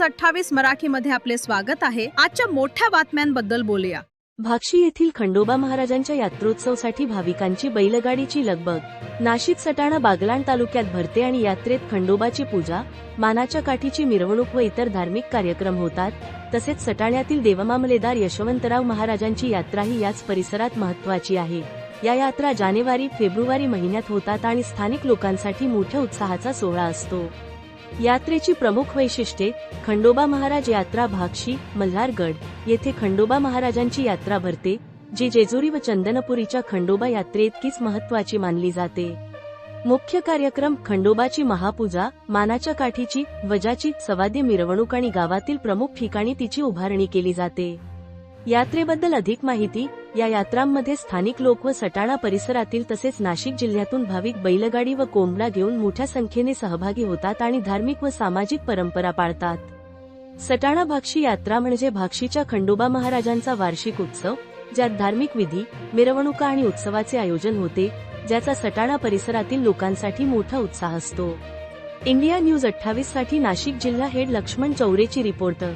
News अठ्ठावीस मराठीमध्ये आपले स्वागत आहे. आजच्या मोठ्या बातम्यांबद्दल बोलूया. भाक्षी येथील खंडोबा महाराजांच्या यात्रोत्सवसाठी भाविकांची बैलगाडीची लगबग. नाशिक सटाणा बागलाण तालुक्यात भरते आणि यात्रेत खंडोबाची पूजा मानाच्या काठीची मिरवणूक व इतर धार्मिक कार्यक्रम होतात. तसेच सटाण्यातील देवमामलेदार यशवंतराव महाराजांची यात्राही याच परिसरात महत्वाची आहे. या यात्रा जानेवारी फेब्रुवारी महिन्यात होतात आणि स्थानिक लोकांसाठी मोठ्या उत्साहाचा सोहळा असतो. यात्रेची प्रमुख वैशिष्ट्ये खंडोबा महाराज यात्रा भागशी मल्हारगड. येथे खंडोबा महाराजांची यात्रा भरते जी जेजुरी व चंदनपुरीच्या खंडोबा यात्रेइतकीच महत्वाची मानली जाते. मुख्य कार्यक्रम खंडोबाची महापूजा मानाच्या काठीची ध्वजाची सवाद्य मिरवणूक आणि गावातील प्रमुख ठिकाणी तिची उभारणी केली जाते. यात्रेबद्दल अधिक माहिती या यात्रांमध्ये स्थानिक लोक व सटाणा परिसरातील तसेच नाशिक जिल्ह्यातून भाविक बैलगाडी व कोंबडा घेऊन मोठ्या संख्येने सहभागी होतात आणि धार्मिक व सामाजिक परंपरा पाळतात. सटाणा भाक्षी यात्रा म्हणजे भाक्षीच्या खंडोबा महाराजांचा वार्षिक उत्सव ज्यात धार्मिक विधी मिरवणुका आणि उत्सवाचे आयोजन होते ज्याचा सटाणा परिसरातील लोकांसाठी मोठा उत्साह असतो. इंडिया न्यूज अठ्ठावीससाठी नाशिक जिल्हा हेड लक्ष्मण चौरेची रिपोर्टर